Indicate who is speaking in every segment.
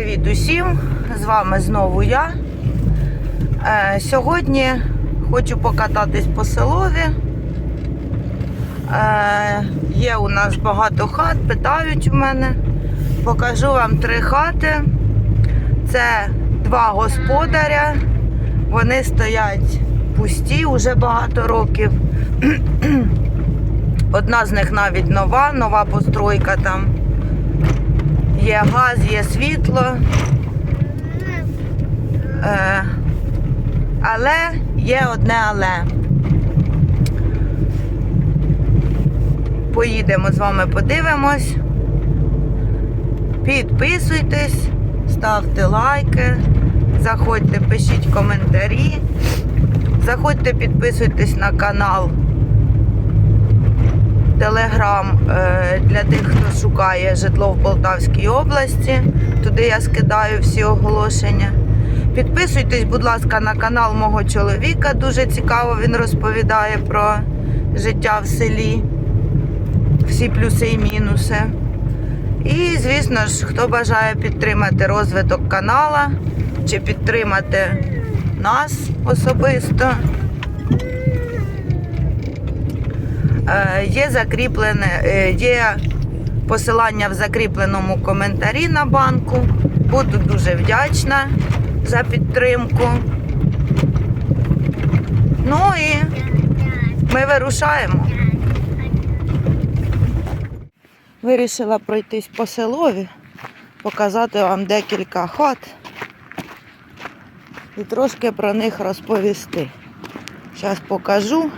Speaker 1: Привіт усім! З вами знову я. Е, сьогодні хочу покататись по селові. Е, є у нас багато хат, питають у мене. Покажу вам три хати. Це два господаря. Вони стоять пусті вже багато років. Одна з них навіть нова, нова постройка там. Є газ, є світло. Е, але є одне але. Поїдемо з вами, подивимось. Підписуйтесь, ставте лайки, заходьте, пишіть коментарі. Заходьте, підписуйтесь на канал Телеграм е, для тих, хто шукає житло в Полтавській області. Туди я скидаю всі оголошення. Підписуйтесь, будь ласка, на канал мого чоловіка. Дуже цікаво він розповідає про життя в селі, всі плюси і мінуси. І, звісно ж, хто бажає підтримати розвиток канала чи підтримати нас особисто. Є закріплене, е, є посилання в закріпленому коментарі на банку. Буду дуже вдячна за підтримку. Ну і ми вирушаємо. Вирішила пройтись по селові, показати вам декілька хат і трошки про них розповісти. Зараз покажу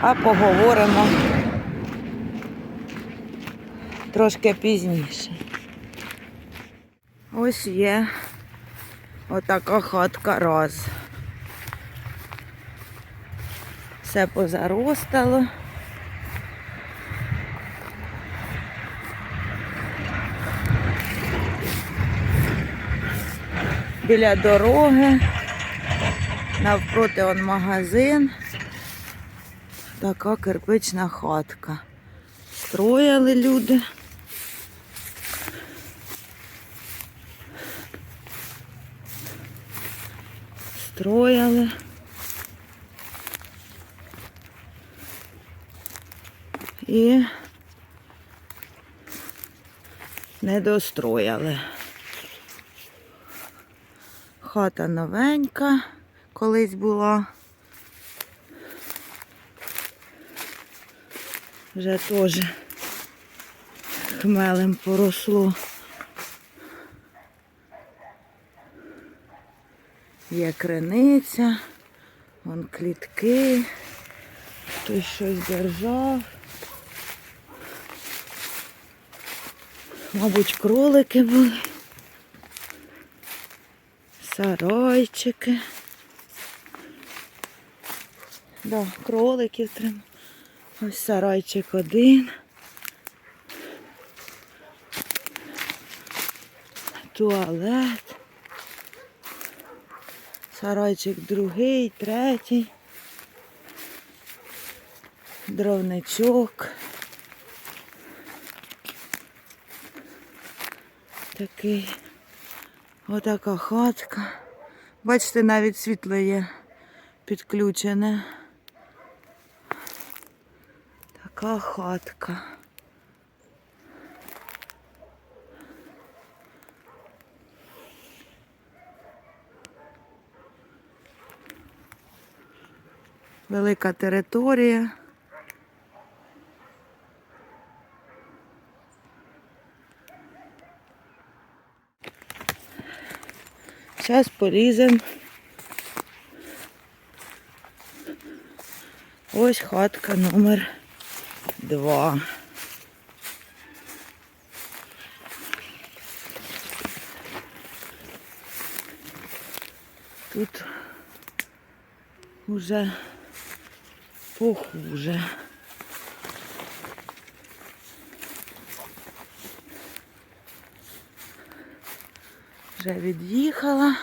Speaker 1: а поговоримо трошки пізніше. Ось є отака хатка раз. Все позаростало. Біля дороги, навпроти он магазин. Така кирпична хатка. Строяли люди. Строяли. І не дострояли. Хата новенька колись була. Вже теж хмелем поросло. Є криниця, вон клітки, хтось щось держав. Мабуть, кролики були, сарайчики. Да, кроликів тримали. Ось сарайчик один. Туалет. Сарайчик другий, третій. Дровничок. Такий. Отака хатка. Бачите, навіть світло є підключене. Така хатка. Велика територія. Зараз поліземо. Ось хатка номер два. Тут уже похуже. Вже від'їхала.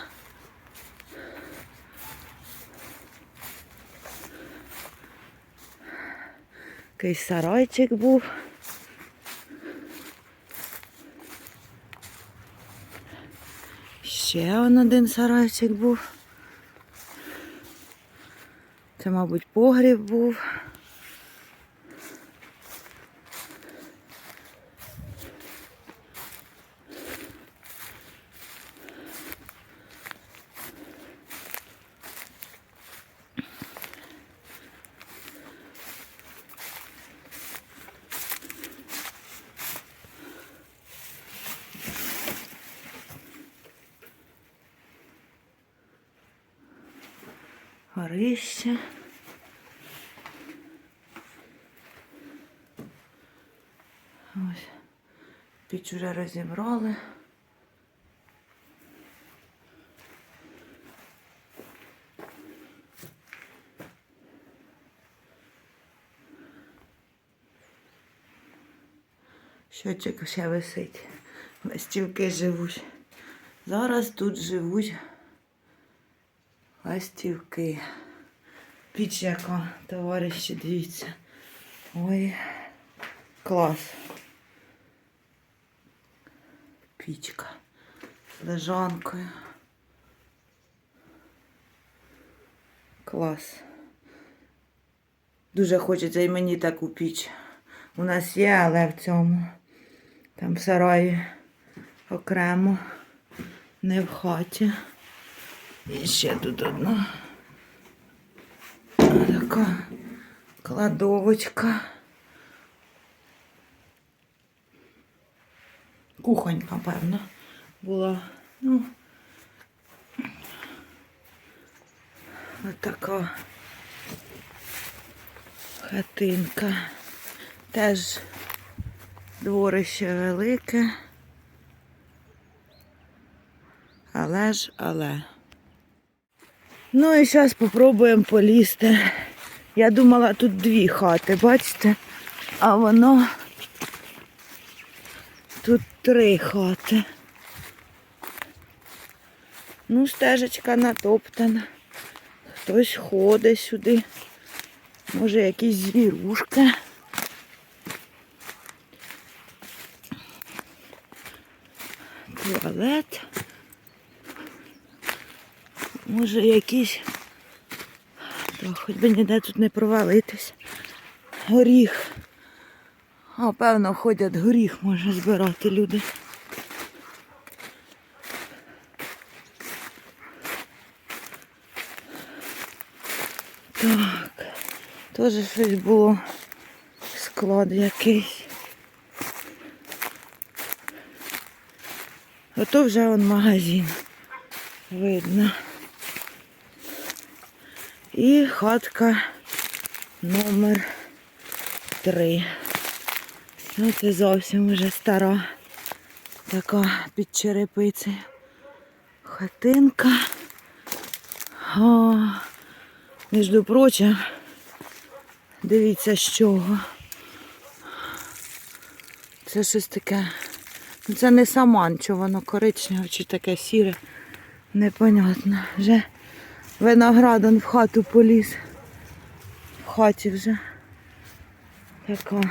Speaker 1: Якийсь сарайчик був. Ще один сарайчик був. Це, мабуть, погріб був. Горище. Ось. Піч уже розібрали. Щочик ще висить. Ластівки живуть. Зараз тут живуть ластівки. Піч яка, товариші, дивіться. Ой, клас. Пічка з лежанкою. Клас. Дуже хочеться і мені таку піч. У нас є, але в цьому. Там в сараї окремо, не в хаті. І ще тут одна. Така кладовочка. Кухонька, певно, була. Ну, ось така хатинка. Теж дворище велике. Але ж, але. Ну і зараз спробуємо полізти. Я думала, тут дві хати, бачите? А воно тут три хати. Ну, стежечка натоптана. Хтось ходить сюди. Може, якісь звірушки. Туалет. Може якийсь. Та хоч би ніде тут не провалитись. Горіх. А, певно, ходять горіх, може збирати люди. Так, теж щось було. Склад якийсь. Ото вже он магазин. Видно. І хатка номер три. Ну, це зовсім вже стара. Така під черепицею. Хатинка. О, між прочим, дивіться з чого. Це щось таке. Ну, Це не саман, чи воно коричневе, чи таке сіре. Непонятно. Вже виноградан в хату поліз. В хаті вже. Така.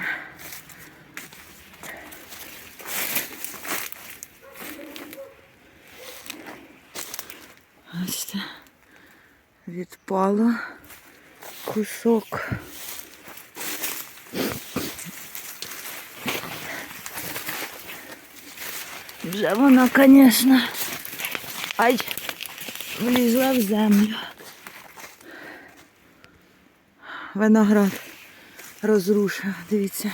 Speaker 1: Бачите, відпало кусок. Вже вона, звісно, ай, влізла в землю. Виноград розрушив, дивіться.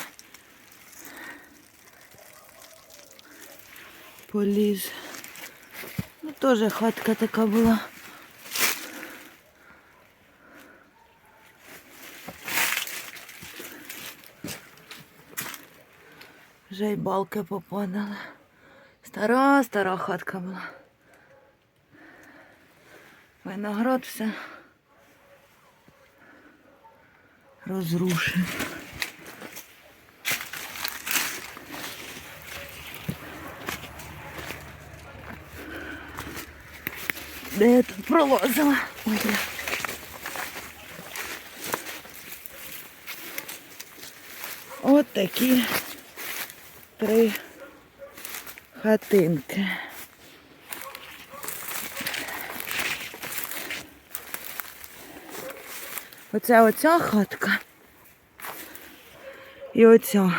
Speaker 1: Поліз. Ну, теж хатка така була. Вже й балки попадали. Стара, стара хатка була. Виноград все розрушив. Де я тут пролазила? Ой, бля. От такі три хатинки. Оце оця хатка. І оця.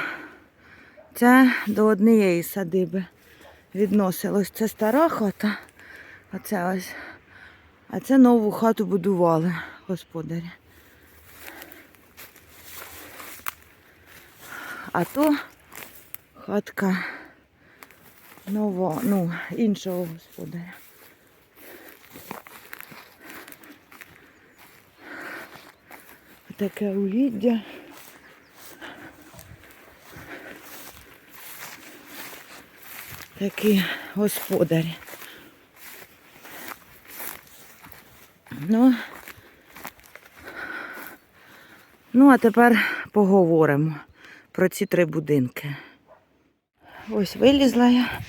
Speaker 1: Це до однієї садиби відносилось. Це стара хата. Оце ось. А це нову хату будували господарі. А то хатка нового, ну, іншого господаря. Таке угіддя. Такі господарі. Ну, ну, а тепер поговоримо про ці три будинки. Ось вилізла я.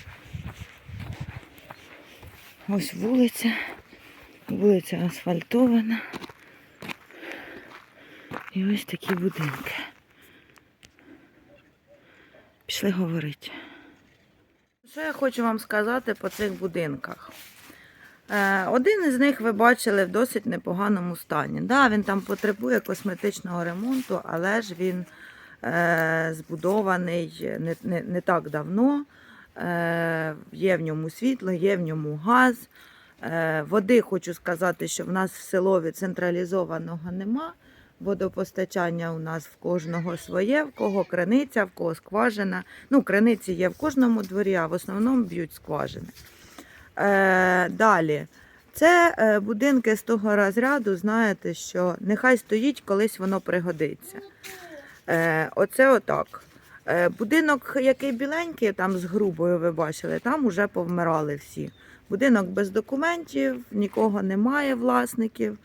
Speaker 1: Ось вулиця. Вулиця асфальтована. І ось такі будинки. Пішли говорити. Що я хочу вам сказати по цих будинках? Е, Один із них ви бачили в досить непоганому стані. Да, він там потребує косметичного ремонту, але ж він е, збудований не, не, не так давно. Е, є в ньому світло, є в ньому газ. Е, води хочу сказати, що в нас в селові централізованого нема. Водопостачання у нас в кожного своє, в кого криниця, в кого скважина. Ну, криниці є в кожному дворі, а в основному б'ють скважини. Е, далі. Це е, будинки з того розряду, знаєте, що нехай стоїть, колись воно пригодиться. Е, оце отак. Е, будинок, який біленький, там з грубою ви бачили, там вже повмирали всі. Будинок без документів, нікого немає власників.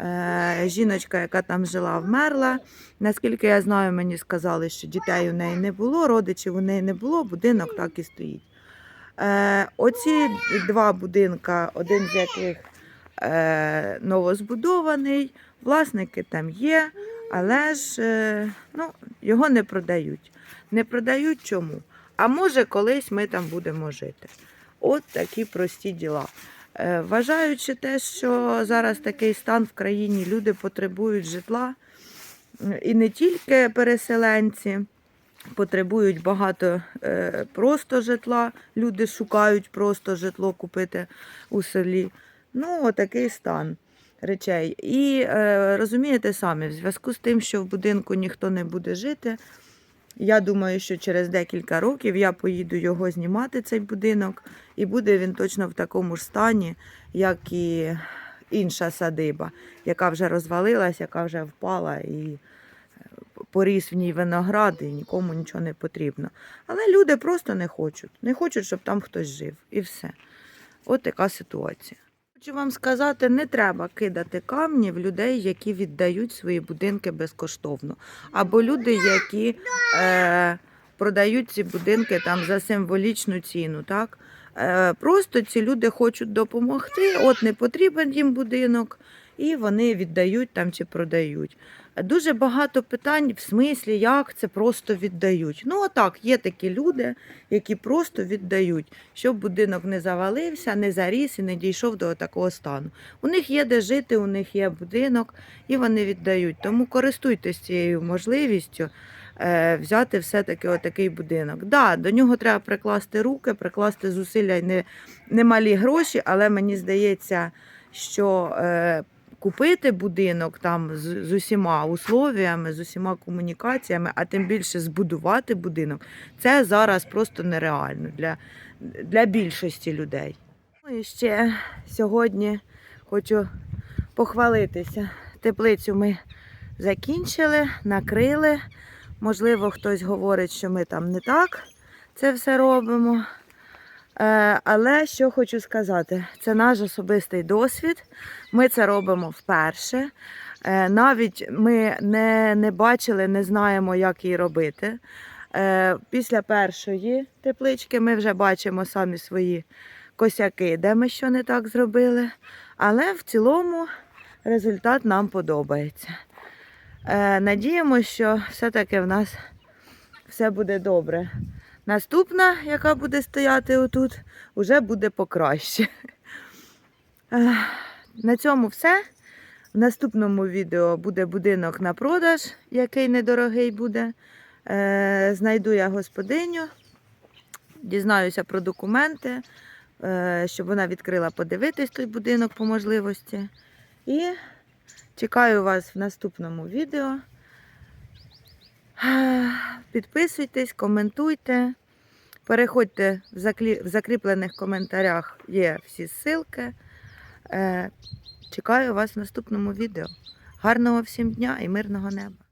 Speaker 1: Е, жіночка, яка там жила, вмерла. Наскільки я знаю, мені сказали, що дітей у неї не було, родичів у неї не було, будинок так і стоїть. Е, оці два будинка, один з яких е, новозбудований, власники там є, але ж ну, його не продають. Не продають чому? А може, колись ми там будемо жити. От такі прості діла. Е, Вважаючи те, що зараз такий стан в країні, люди потребують житла, і не тільки переселенці, потребують багато е, просто житла, люди шукають просто житло купити у селі. Ну, отакий стан речей. І е, розумієте самі, в зв'язку з тим, що в будинку ніхто не буде жити, я думаю, що через декілька років я поїду його знімати, цей будинок, і буде він точно в такому ж стані, як і інша садиба, яка вже розвалилась, яка вже впала і е, поріс в ній виноград, і нікому нічого не потрібно. Але люди просто не хочуть. Не хочуть, щоб там хтось жив. І все. От така ситуація. Хочу вам сказати, не треба кидати камні в людей, які віддають свої будинки безкоштовно. Або люди, які е, продають ці будинки там за символічну ціну. Так? Е, просто ці люди хочуть допомогти, от не потрібен їм будинок, і вони віддають там чи продають. Дуже багато питань в смислі, як це просто віддають. Ну, отак, є такі люди, які просто віддають, щоб будинок не завалився, не заріс і не дійшов до такого стану. У них є де жити, у них є будинок, і вони віддають. Тому користуйтесь цією можливістю е, взяти все-таки отакий будинок. Да, до нього треба прикласти руки, прикласти зусилля й не, немалі гроші, але мені здається, що. Е, Купити будинок там з, з усіма условіями, з усіма комунікаціями, а тим більше збудувати будинок, це зараз просто нереально для, для більшості людей. Ну і ще сьогодні хочу похвалитися. Теплицю ми закінчили, накрили. Можливо, хтось говорить, що ми там не так це все робимо. Е, Але що хочу сказати, це наш особистий досвід. Ми це робимо вперше. Е, Навіть ми не, не бачили, не знаємо, як її робити. Е, Після першої теплички ми вже бачимо самі свої косяки, де ми що не так зробили. Але в цілому результат нам подобається. Надіємося, що все-таки в нас все буде добре. Наступна, яка буде стояти отут, вже буде покраще. На цьому все. В наступному відео буде будинок на продаж, який недорогий буде. Е, Знайду я господиню, дізнаюся про документи, е, щоб вона відкрила подивитись той будинок по можливості. І чекаю вас в наступному відео. Підписуйтесь, коментуйте. Переходьте в закріплених коментарях, є всі ссылки. Е, Чекаю вас в наступному відео. Гарного всім дня і мирного неба!